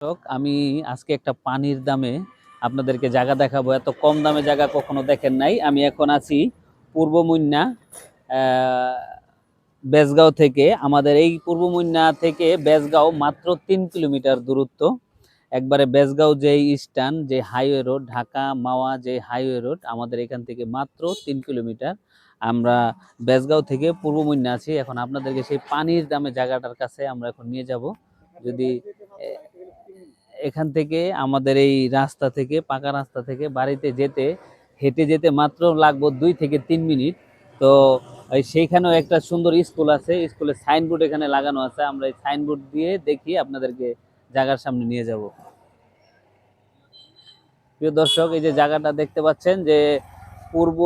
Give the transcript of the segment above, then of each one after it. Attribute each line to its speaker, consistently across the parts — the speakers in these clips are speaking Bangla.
Speaker 1: দর্শক, আমি আজকে একটা পানির দামে আপনাদেরকে জায়গা দেখাবো। এত কম দামে জায়গা কখনো দেখেন নাই। আমি এখন আছি পূর্ব মুন্না বেসগাঁও থেকে। আমাদের এই পূর্ব মুন্না থেকে বেসগাঁও মাত্র তিন কিলোমিটার দূরত্ব। একবারে বেসগাঁও যে স্টান যে হাইওয়ে রোড ঢাকা মাওয়া যে হাইওয়ে রোড আমাদের এখান থেকে মাত্র তিন কিলোমিটার। আমরা বেসগাঁও থেকে পূর্ব মুন্না আছি। এখন আপনাদেরকে সেই পানির দামে জায়গাটার কাছে আমরা এখন নিয়ে যাব। যদি এখান থেকে আমাদের এই রাস্তা থেকে, পাকা রাস্তা থেকে বাড়িতে যেতে, হেঁটে যেতে মাত্র লাগবে দুই থেকে তিন মিনিট। তো সেইখানেও একটা সুন্দর স্কুল আছে, স্কুলের সাইনবোর্ড এখানে লাগানো আছে। আমরা এই সাইনবোর্ড দিয়ে দেখি আপনাদেরকে জায়গার সামনে নিয়ে যাব। প্রিয় দর্শক, এই যে জায়গাটা দেখতে পাচ্ছেন যে পূর্ব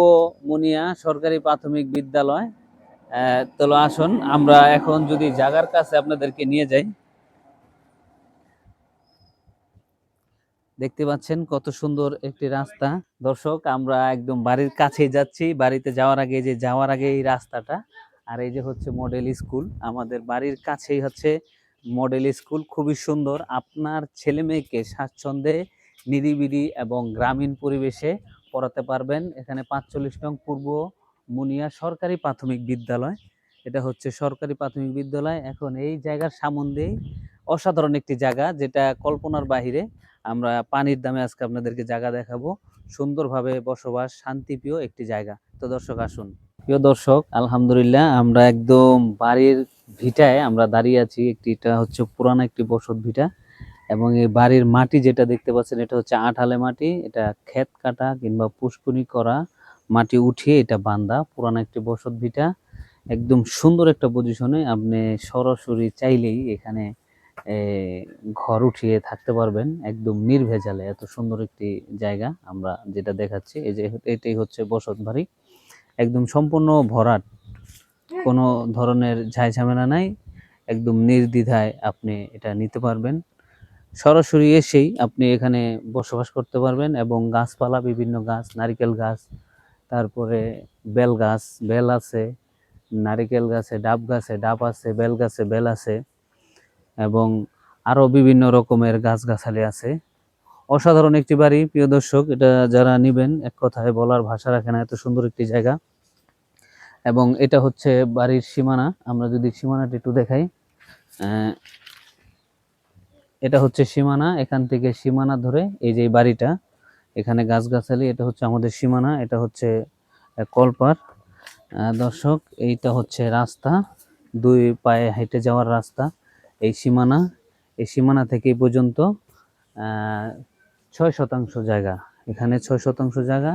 Speaker 1: মুনিয়া সরকারি প্রাথমিক বিদ্যালয় তো আসুন, আমরা এখন যদি জায়গার কাছে আপনাদেরকে নিয়ে যাই। দেখতে পাচ্ছেন কত সুন্দর একটি রাস্তা। দর্শক, আমরা একদম বাড়ির কাছেই যাচ্ছি। বাড়িতে যাওয়ার আগে যে, যাওয়ার আগে এই রাস্তাটা। আর এই যে হচ্ছে মডেল স্কুল আমাদের বাড়ির কাছেই হচ্ছে মডেল স্কুল খুবই সুন্দর। আপনার ছেলে মেয়েকে স্বাচ্ছন্দ্যে নিরিবিলি এবং গ্রামীণ পরিবেশে পড়াতে পারবেন। এখানে পাঁচচল্লিশ নং পূর্ব মুনিয়া সরকারি প্রাথমিক বিদ্যালয়। এটা হচ্ছে সরকারি প্রাথমিক বিদ্যালয়। এখন এই জায়গার সামন্দেই অসাধারণ একটি জায়গা, যেটা কল্পনার বাহিরে আমরা পানির দামে আজকে আপনাদেরকে জায়গা দেখাবো। সুন্দরভাবে বসবাস, শান্তিপ্রিয় একটি জায়গা। তো দর্শক, আসুন। প্রিয় দর্শক, আলহামদুলিল্লাহ আমরা একদম বাড়ির ভিটায় আমরা দাঁড়িয়ে আছি। একটি এটা হচ্ছে পুরানো একটি বসত ভিটা এবং এই বাড়ির মাটি যেটা দেখতে পাচ্ছেন, এটা হচ্ছে আঠালে মাটি। এটা ক্ষেত কাটা কিংবা পুষ্কুনি করা মাটি উঠিয়ে এটা বান্দা, পুরানো একটি বসত ভিটা। একদম সুন্দর একটা পজিশনে আপনি সরাসরি চাইলেই এখানে ঘর উঠিয়ে থাকতে পারবেন একদম নির্ভেজালে। এত সুন্দর একটি জায়গা আমরা যেটা দেখাচ্ছি, এই যে এটাই হচ্ছে বসত বাড়ি। একদম সম্পূর্ণ ভরাট। কোনো ধরনের ঝামেলা নাই। একদম নির্দ্বিধায় আপনি এটা নিতে পারবেন। সরাসরি এসেই আপনি এখানে বসবাস করতে পারবেন এবং গাছপালা, বিভিন্ন গাছ, নারিকেল গাছ, তারপরে বেল গাছ, বেল আছে, নারিকেল গাছে ডাব গাছে, ডাব আছে, বেল গাছে বেল আছে। এবং আরও বিভিন্ন রকমের গাছগাছালি আছে। অসাধারণ একটি বাড়ি, প্রিয় দর্শক, এটা যারা নিবেন, এক কথায় বলার ভাষা রাখে না, এত সুন্দর একটি জায়গা। এবং এটা হচ্ছে বাড়ির সীমানা, আমরা যদি সীমানাটি একটু দেখাই। এটা হচ্ছে সীমানা, এখান থেকে সীমানা ধরে এই যে বাড়িটা, এখানে গাছগাছালি, এটা হচ্ছে আমাদের সীমানা, এটা হচ্ছে কলপার। দর্শক, এইটা হচ্ছে রাস্তা, দুই পায়ে হেঁটে যাওয়ার রাস্তা। এই সীমানা এই সীমানা থেকে এই পর্যন্ত ছয় শতাংশ জায়গা। এখানে ছয় শতাংশ জায়গা,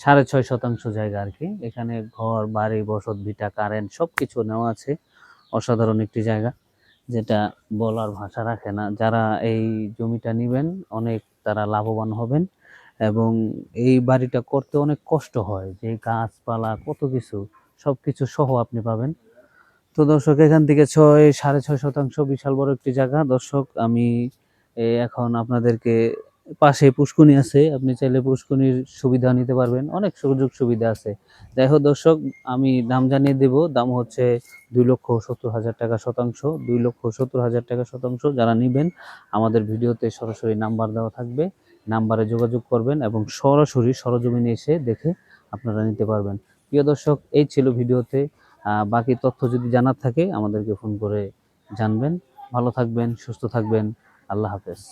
Speaker 1: সাড়ে ছয় শতাংশ জায়গা আর কি। এখানে ঘর, বাড়ি, বসত, ভিটা, কারেন্ট সব কিছু নেওয়া আছে। অসাধারণ একটি জায়গা, যেটা বলার ভাষা রাখে না। যারা এই জমিটা নেবেন, অনেক তারা লাভবান হবেন এবং এই বাড়িটা করতে অনেক কষ্ট হয়। যে গাছপালা, কত কিছু সব কিছু সহ আপনি পাবেন। তো দর্শক, এখান থেকে ছয়, সাড়ে ছয় শতাংশ বিশাল বড় একটি জায়গা। দর্শক, আমি এখন আপনাদেরকে পাশে পুষ্কুনি আছে। আপনি চাইলে পুষ্কুনির সুবিধা নিতে পারবেন। অনেক সুযোগ সুবিধা আছে। হোক দর্শক, আমি দাম জানিয়ে দেব। দাম হচ্ছে দুই লক্ষ সত্তর হাজার টাকা শতাংশ। দুই লক্ষ সত্তর হাজার টাকা শতাংশ যারা নেবেন, আমাদের ভিডিওতে সরাসরি নাম্বার দেওয়া থাকবে। নাম্বারে যোগাযোগ করবেন এবং সরাসরি সরজমিনে এসে দেখে আপনারা নিতে পারবেন। প্রিয় দর্শক, এই ছিল ভিডিওতে। বাকি তথ্য যদি জানার থাকে আমাদেরকে ফোন করে জানবেন। ভালো থাকবেন, সুস্থ থাকবেন। আল্লাহ হাফেজ।